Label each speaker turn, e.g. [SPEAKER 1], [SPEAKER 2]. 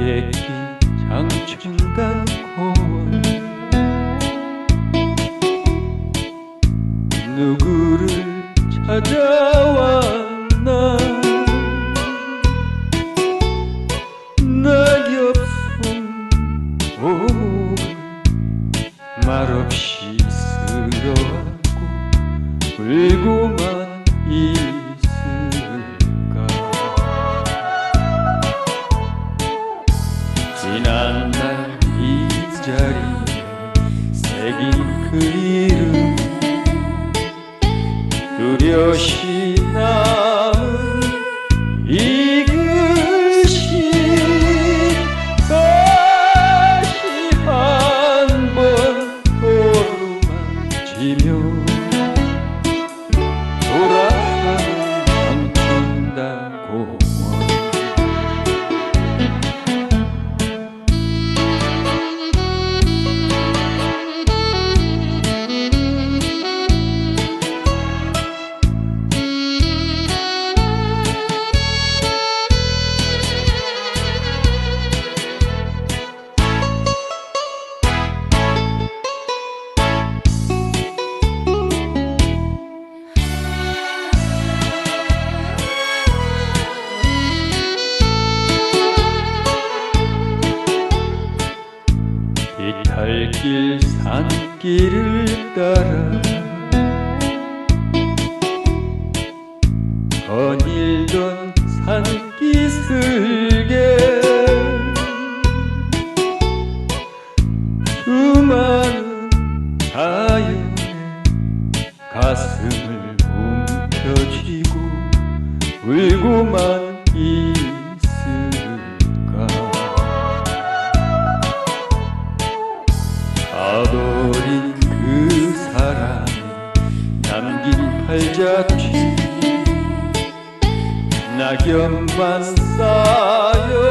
[SPEAKER 1] 예키 장충단 고원. 누구를 찾아왔나? 나 옆손 말없이 쓸어왔고 울고만 있 Yoshi. 길을 따라 거닐던 산기슭에 수많은 자연의 가슴을 움켜쥐고 울고만 팔자취. 낙엽만 쌓여